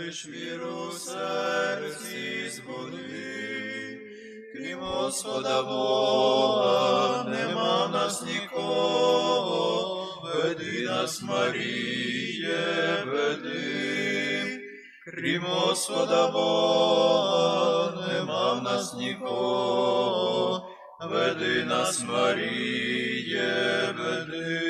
лиш віру серці збуди. Крім Господа Бога, нема в нас нікого, веди нас, Маріє, веди. Крім Господа Бога, нема в нас нікого, веди нас, Маріє, веди.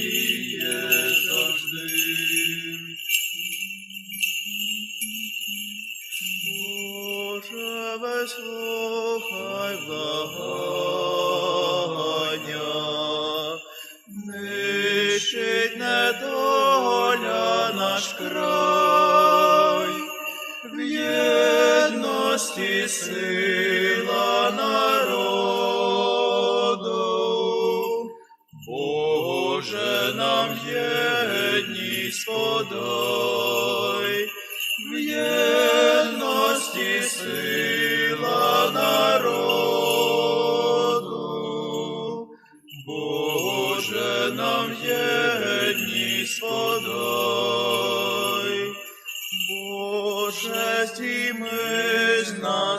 Боже, вислухай благання, нищить недоля наш край, в єдності сила народу. Боже, нам єдність подай,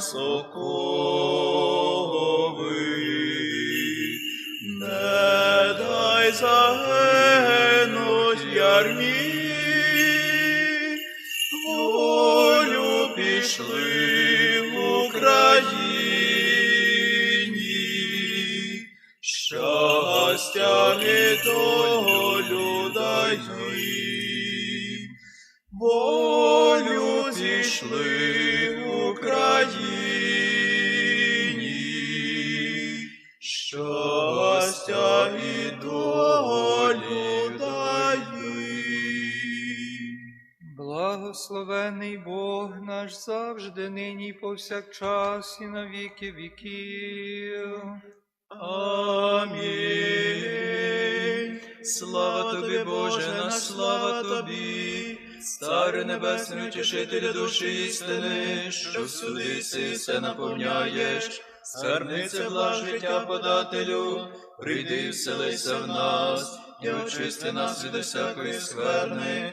з не дай загинуть повсякчас і на віки віків. Амінь. Слава тобі, Боже, наш слава тобі, Царе Небесний, утішителю душі істини, що всюди си все наповняєш, скарбниця благ життя подателю, прийди і вселися в нас, і очисти нас від усякої скверни,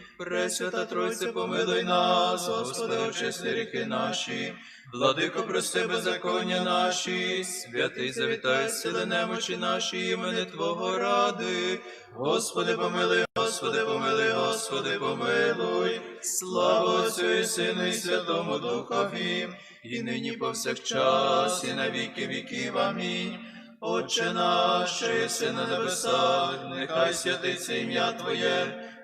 Пресвята Тройце, помилуй нас, Господи, очисти гріхи наші, владико, прости беззаконня наші, святий завітай сили немочі наші, імени Твого ради. Господи, помилуй, Господи, помилуй, Господи, помилуй. Слава Отцю і Сину, і Святому Духові, і нині повсякчас, і на віки віків. Амінь. Отче наш, що єси на небесах, нехай святиться ім'я Твоє,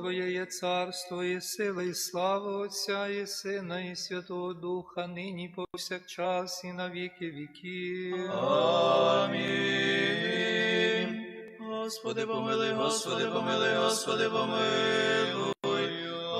Твоє є царство, і сила, і слава Отця, і Сина, і Святого Духа, нині повсякчас, і на віки віків. Амінь. Господи, помилуй, Господи, помилуй, Господи, помилуй.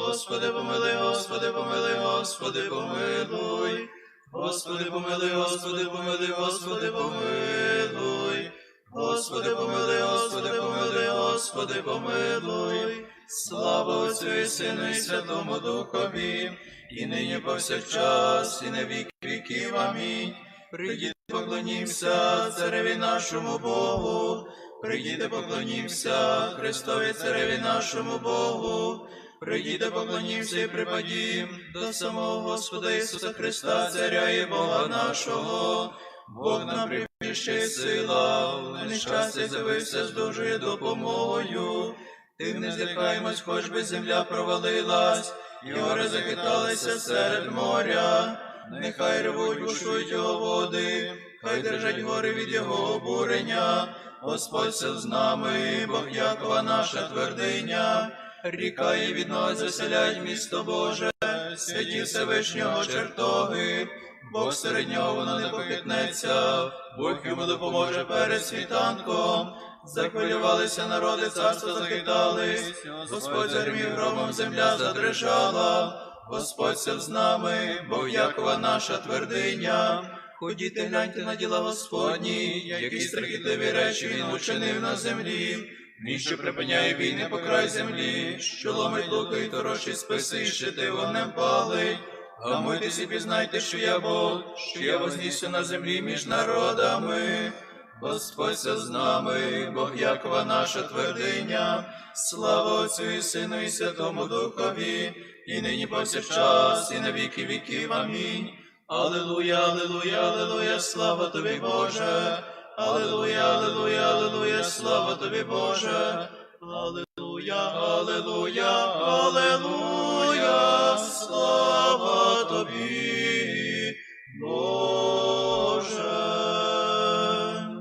Господи, помилуй, Господи, помилуй, Господи, помилуй. Господи, помилуй, Господи, помилуй, Господи, помилуй. Господи, помилуй, Господи, помилуй, Господи, помилуй. Слава Отцю і Сину, і Святому Духові, і нині повсякчас, і на віки віків. Амінь. Прийдіть, поклонімся цареві нашому Богу. Прийдіть, поклонімся Христові цареві нашому Богу. Прийдіте, поклонімся і припадім до самого Господа Ісуса Христа, Царя і Бога нашого. Бог нам прибіжче сила, нещастя з'явився з дуже допомогою. Тим не злякаємось, хоч би земля провалилась, і гори захиталися серед моря. Нехай ревуть, бушують його води, хай держать гори від його обурення. Господь сил з нами, Бог Якова наша твердиня. Ріка і від нас заселяють місто Боже, святі Всевишнього чертоги. Бог серед нього не похитнеться, Бог йому допоможе перед світанком. Захвилювалися народи, царства захитались, Господь загримів громом, земля задрижала. Господь сил з нами, Бог Якова наша твердиня. Ходіте, гляньте на діла Господні, які страхітливі речі він учинив на землі. Він, що припиняє війни по край землі, що ломить луки і тороші списи, і щити вогнем палить. Гамуйтесь і пізнайте, що я Бог, що я вознісся на землі між народами. Господь все з нами, Бог Якова наша твердиня, слава Отцю і Сину, і Святому Духові, і нині повсякчас, і на віки віків. Амінь. Аллилуйя, аллилуйя, аллилуйя, слава тобі, Боже. Аллилуйя, аллилуйя, аллилуйя, слава тобі, Боже. Аллилуйя, аллилуйя, аллилуйя, слава тобі, Боже.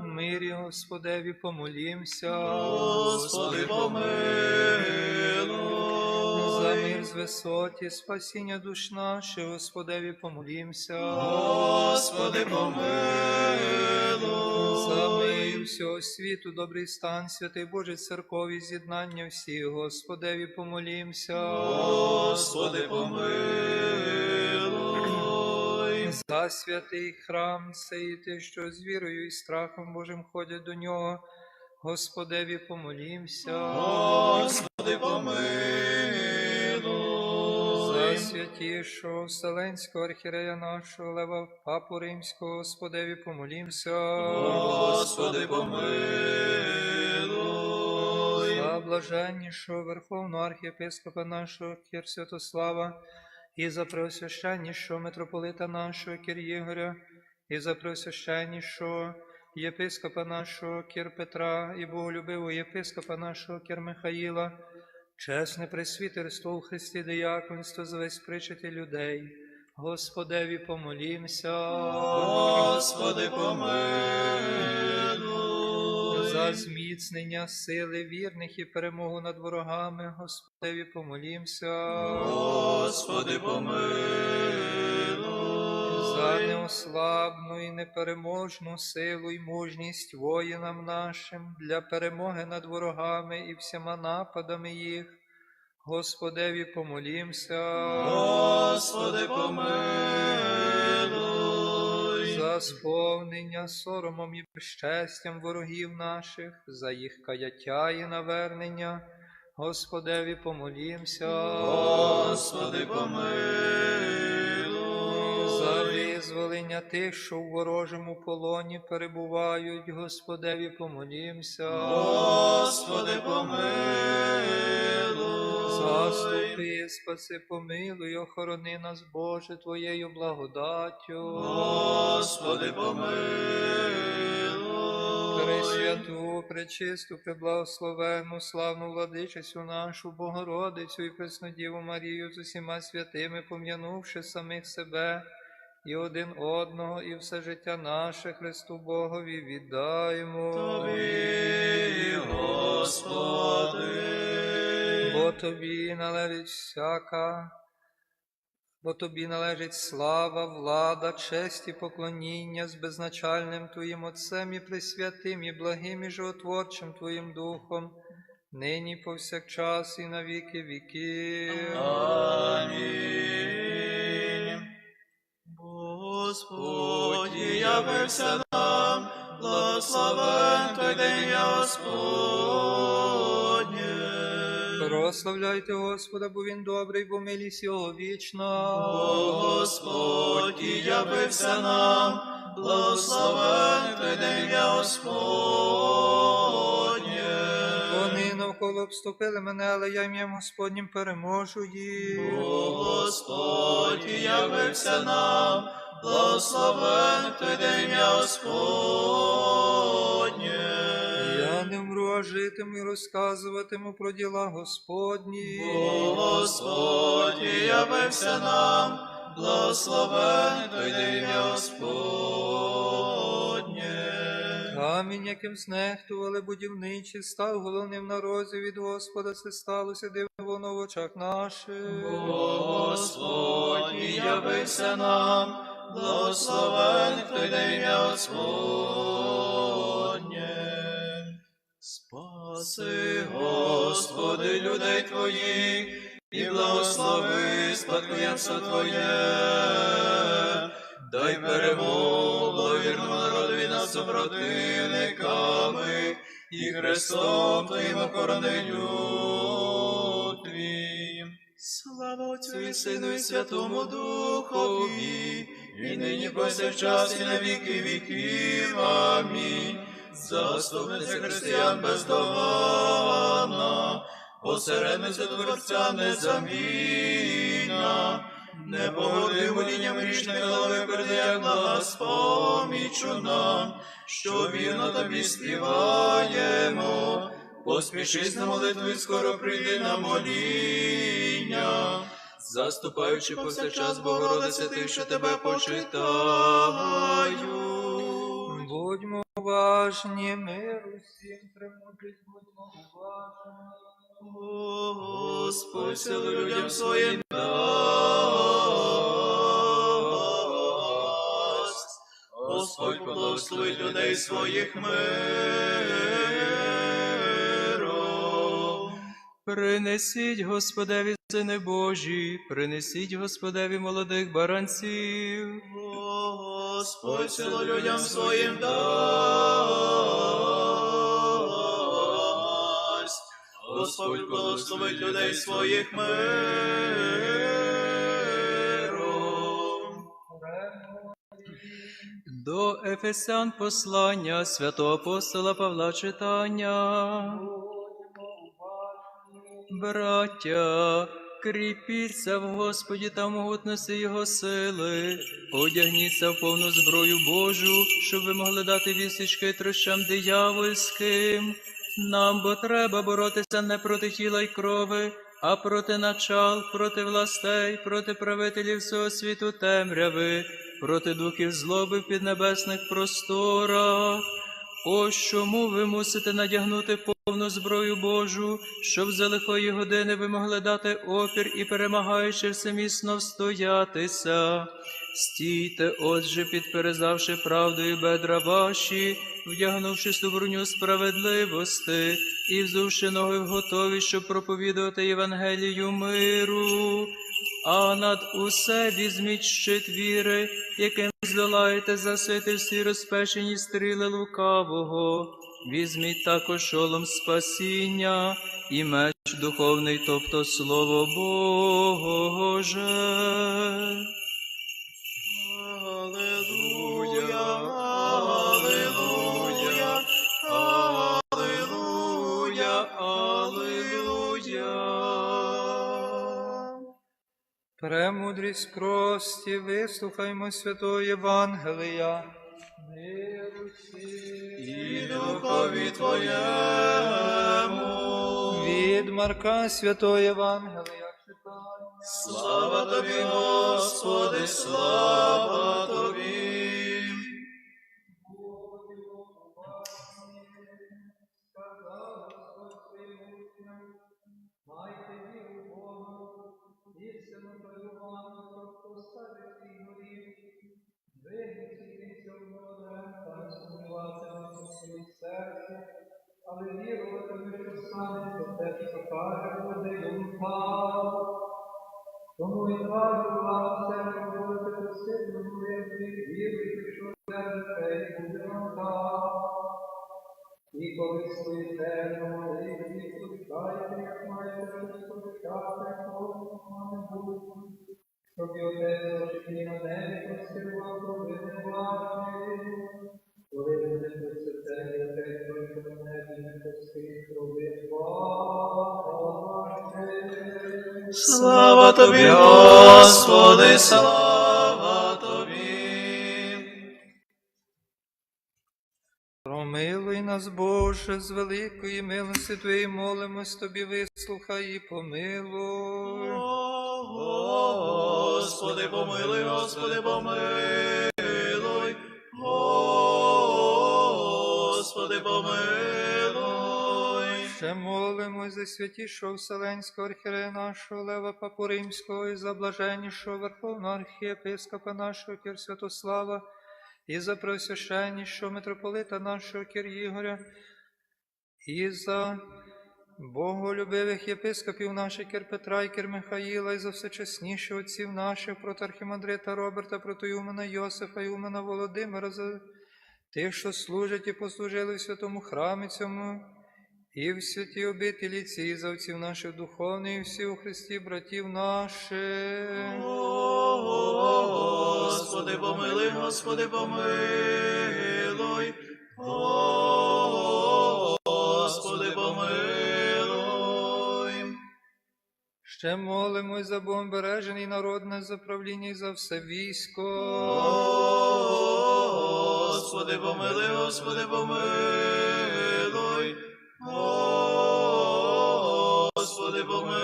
Мирі Господеві помолімся. Господи, помилуй. За мир з висоті, спасіння душ наших, Господеві помолімся. Господи, помилуй. За мир всього світу, добрий стан, святий Божий церкові, з'єднання всіх, Господеві помолімся. Господи, помилуй. За святий храм, сей ти, що з вірою і страхом Божим ходять до нього, Господеві помолімся. Господи, помилуй. За святішого Вселенського архірея нашого Лева Папу Римського, Господеві помолімся. Господи, помилуй. За блаженнішого Верховного архієпископа нашого Кір Святослава, і за преосвященнішого митрополита нашого Кір Ігоря, і за преосвященнішого єпископа нашого Кір Петра, і боголюбивого єпископа нашого Кір Михаїла, чесне пресвітерство у Христі дияконство за весь причити людей. Господеві помолімся. Господи, помилуй. За зміцнення сили вірних і перемогу над ворогами, Господеві помолімся. Господи, помилуй. За неослабну і непереможну силу і мужність воїнам нашим для перемоги над ворогами і всіма нападами їх. Господеві помолімся. Господи, помилуй. За сповнення соромом і безчестям ворогів наших, за їх каяття і навернення, Господеві помолімся. Господи, помилуй. Визволення тих, що в ворожому полоні перебувають, Господеві помолімся. Господи, помилуй. Заступи, спаси, помилуй, охорони нас, Боже, Твоєю благодаттю. Господи, помилуй. Пресвяту, пречисту, преблагословенну, славну владичицю нашу, Богородицю і Преснодіву Марію з усіма святими, пом'янувши самих себе і один одного, і все життя наше Христу Богові віддаємо. Тобі, Господи. Бо тобі належить всяка, бо тобі належить слава, влада, честь і поклоніння з безначальним Твоїм Отцем і Пресвятим, і благим і животворчим Твоїм Духом, нині повсякчас і на віки віків. Амінь. Господь явився нам, благословен той день Господнє. Прославляйте Господа, бо Він добрий, бо милість Його вічна. Господь явився нам, благословен той день я Господнє. Вони навколо обступили мене, але я ім'ям Господнім переможу їх. О Господь, явився нам, благословен день ім'я Господнє. Я не вмру, а житиму і розказуватиму про діла Господні. О Господь, явився нам, благословен день ім'я Господнє. Камінь, яким знехтували будівничі, став головним на розі від Господа, це сталося диво в очах наших. Господь, і явився нам, благословен той день ім'я Господнє. Спаси, Господи, людей Твоїх, і благослови спадкоємство Твоє. Дай перемогу благовірному народові над супротивниками, і Христом Твоїм охорони люд Твій. Слава Отцю і Сину і Святому Духові, і нині повсякчас і на віки віків. Амінь. Заступниця християн бездоганна, посередниця Творця незамінна, не погоди молінням грішних голови передає блага спомічу нам, що вірно тобі співаємо. Поспішись на молитву і скоро прийди на моління, заступаючи повсякчас Богородице, ти, що тебе почитаю. Будьмо уважні, миру всім тримайтесь, будьмо уважні. Господь, сили людям своїм дасть. Господь благословить людей своїх миром. Принесіть Господеві сини Божі, принесіть Господеві молодих баранців. Господь силу людям своїм дасть. Господь благословить людей своїх миром. До Ефесян послання святого апостола Павла читання. Браття, кріпіться в Господі та могутності Його сили, одягніться в повну зброю Божу, щоб ви могли дати вісіч хитрощам диявольським. Нам бо треба боротися не проти тіла й крови, а проти начал, проти властей, проти правителів всього світу темряви, проти духів злоби в піднебесних просторах. Ось чому ви мусите надягнути повну зброю Божу, щоб за лихої години ви могли дати опір і перемагаючи всемісно встоятися. Стійте, отже, підперезавши правдою бедра ваші, вдягнувши ту броню справедливости і взувши ноги в готові, щоб проповідувати Євангелію миру. А над усе візьміть щит віри, яким здолаєте засити всі розпечені стріли лукавого. Візьміть також шолом спасіння і меч духовний, тобто слово Боже. Премудрість прості, вислухаймо святого Євангелія. І духові Твоєму. Від Марка святого Євангелія. Слава Тобі, Господи, слава те, що каже, буде юнка. Тому і кажу вам, все ви будете просити, молитві, віруючи, що держите, і буде вам так. І коли стоїте на молитві, пускайте, як маєте розповідати, кого не буде, щоб і отець Слава тобі, Господи, слава тобі. Промилуй нас, Боже, з великої милості Твоєї молимось Тобі, вислухай і помилуй. Господи, помилуй, Господи, помилуй. Господи, помилуй. Ще молимось за святішого Вселенського архірея нашого Лева Папу Римського і за блаженнішого Верховного архієпископа нашого Кір Святослава, і за преосвященнішого митрополита нашого Кір Ігоря, і за боголюбивих єпископів наших Кір Петра і Кір Михаїла, і за всечесніших отців наших, протархімандрита Роберта, протоюмена Йосифа, Юмена Володимира, за тих, що служать і послужили в святому храмі цьому, і в святій обителі ці за отців наших духовних, і всі у Христі братів наших. Господи, помилуй, Господи, помилуй. Господи, помилуй. Ще молимось за Богом бережений народне заправління і за все військо. Господи, помилуй, Господи, помилуй. Господи, помилуй.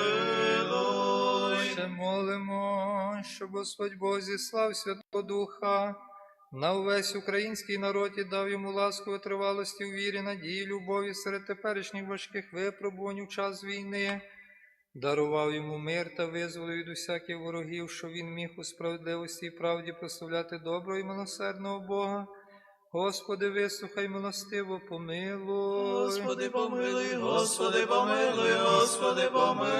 Ще молимо, щоб Господь Бог зіслав Святого Духа на увесь український народ і дав йому ласку витривалості у вірі, надії, любові серед теперішніх важких випробувань у час війни. Дарував йому мир та визволив від усяких ворогів, що він міг у справедливості і правді прославляти доброго і милосердного Бога. Господи, вислухай милостиво, помилуй. Господи, помилуй, Господи, помилуй, Господи, Ще помилуй.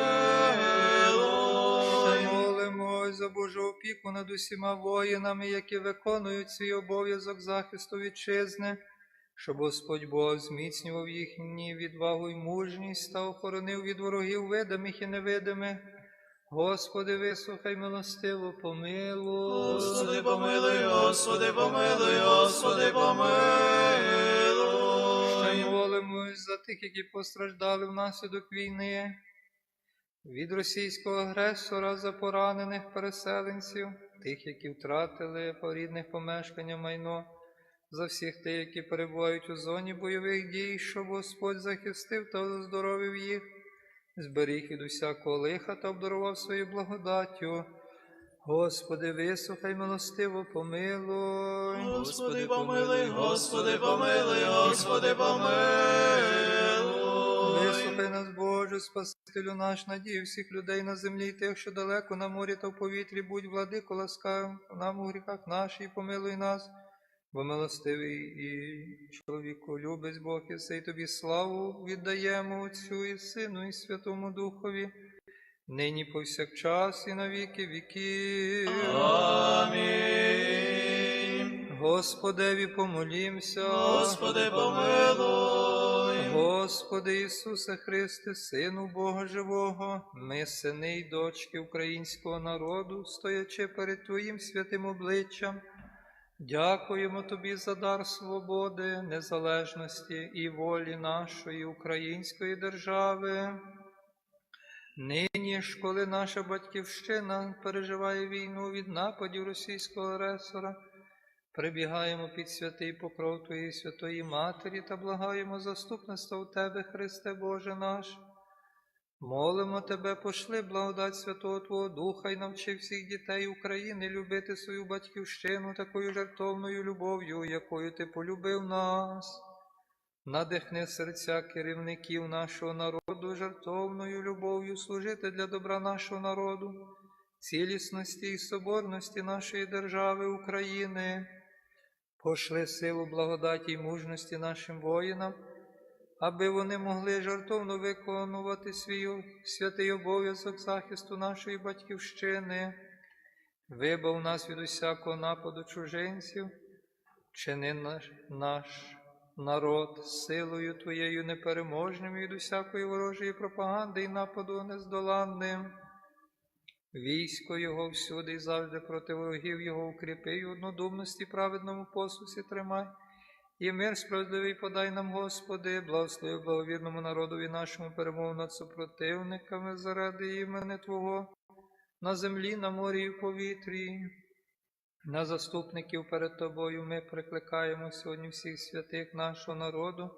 молимось за Божу опіку над усіма воїнами, які виконують свій обов'язок захисту вітчизни, щоб Господь Бог зміцнював їхні відвагу й мужність та охоронив від ворогів видимих і невидимих. Господи, вислухай милостиво, помилуй. Господи, помилуй, Господи, помилуй, Господи, Ще помилуй. молимось за тих, які постраждали внаслідок війни, від російського агресора за поранених переселенців, тих, які втратили по рідних помешкання майно, за всіх тих, які перебувають у зоні бойових дій, щоб Господь захистив та оздоровив їх, зберіг від усякого лиха та обдарував своєю благодаттю. Господи, вислухай милостиво, помилуй. Господи, помилуй, Господи, помилуй, Господи, помилуй. Вислухай нас, Боже, Спасителю наш, надію всіх людей на землі, і тих, що далеко на морі та в повітрі, будь владико ласкав нам у гріхах наші, і помилуй нас, бо милостивий і чоловіку любець Бог, і сей тобі славу віддаємо Отцю і Сину, і Святому Духові, нині повсякчас і на віки віків. Амінь. Господеві помолімся. Господи, помилуй. Господи Ісусе Христе, Сину Бога Живого, ми, сини й дочки українського народу, стоячи перед Твоїм святим обличчям, дякуємо Тобі за дар свободи, незалежності і волі нашої української держави. Нині ж, коли наша батьківщина переживає війну від нападів російського агресора, Прибігаємо під святий покров Твоєї Святої Матері та благаємо заступництва у Тебе, Христе Боже наш. Молимо Тебе, пошли благодать Святого Твого Духа і навчи всіх дітей України любити свою батьківщину такою жертовною любов'ю, якою Ти полюбив нас. Надихни серця керівників нашого народу жертовною любов'ю служити для добра нашого народу, цілісності і соборності нашої держави України. Пошли силу благодаті й мужності нашим воїнам, аби вони могли жартовно виконувати свій святий обов'язок захисту нашої батьківщини. Вибав нас від усякого нападу чужинців, чини наш, наш народ силою Твоєю непереможним від усякої ворожої пропаганди і нападу нездоланним. Військо його всюди і завжди проти ворогів його укріпи, і однодумності праведному послусі тримай, І мир справедливий подай нам, Господи, благослови благовірному народові нашому перемогу над супротивниками заради імени Твого, на землі, на морі і в повітрі. На заступників перед Тобою ми прикликаємо сьогодні всіх святих нашого народу,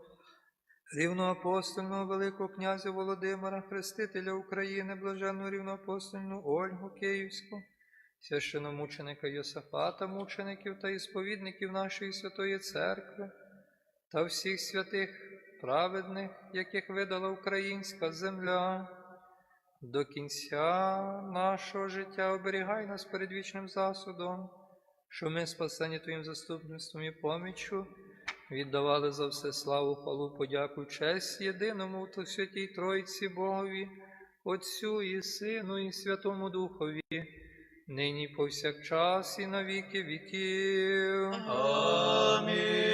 рівноапостольного Великого князя Володимира, Хрестителя України, блаженну рівноапостольну Ольгу Київську, священомученика Йосафата, мучеників та ісповідників нашої Святої Церкви, та всіх святих праведних, яких видала українська земля. До кінця нашого життя оберігай нас перед вічним засудом, що ми, спасені Твоїм заступництвом і поміччю, віддавали за все славу, хвалу, подяку, честь єдиному та святій Тройці Богові, Отцю і Сину, і Святому Духові, нині повсякчас і на віки віків. Амінь.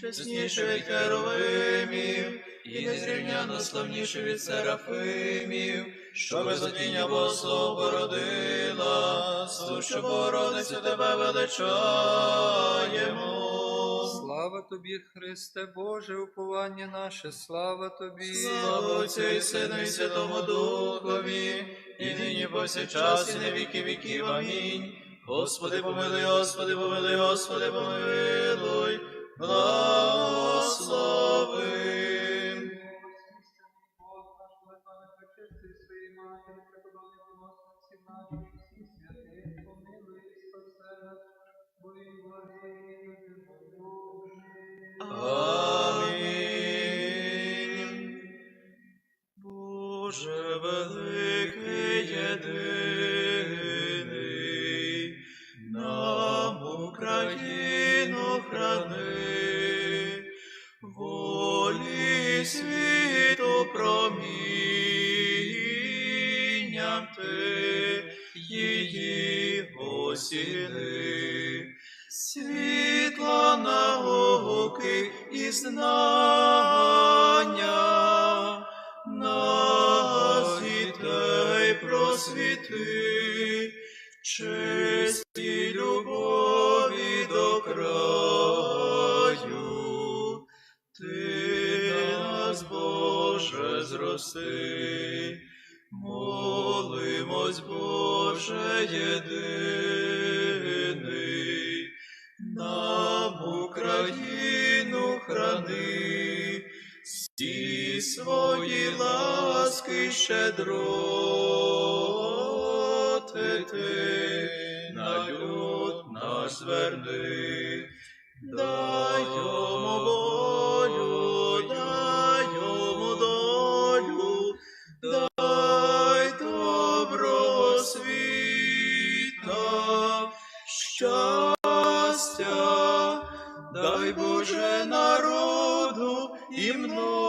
Чесніше від Херовимів, і незрівняно славніше від Серафимів, що без одіння Богослов породила, слушу Богородицю тебе величаємо. Слава тобі, Христе Боже, уповання наше, слава тобі. Слава Отцю і Сину і Святому Духові, і нині повсякчас, і на віки віків. Амінь. Господи, помилуй, Господи, помилуй, Господи, помилуй, благослови. Амінь. Зрости, молимось, Боже єдиний, нам Україну храни, всі свої ласки щедроти ти на люд наш зверни, дай йому и мною.